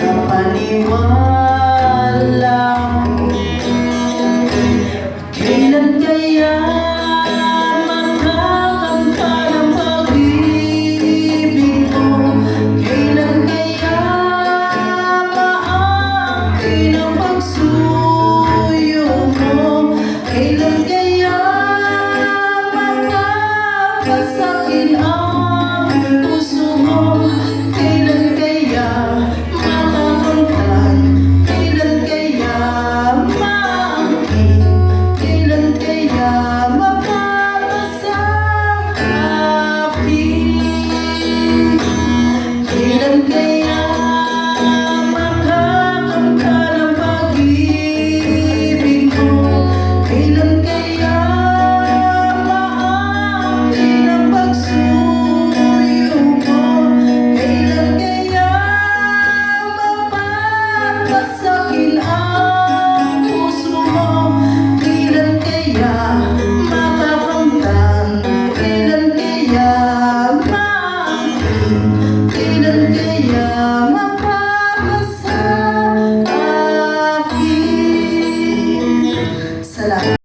kapaniwala Kailan kaya makakanta ng pag-ibig ko? Kailan kaya maaakin mo? Kailan kaya makakasakin ang puso?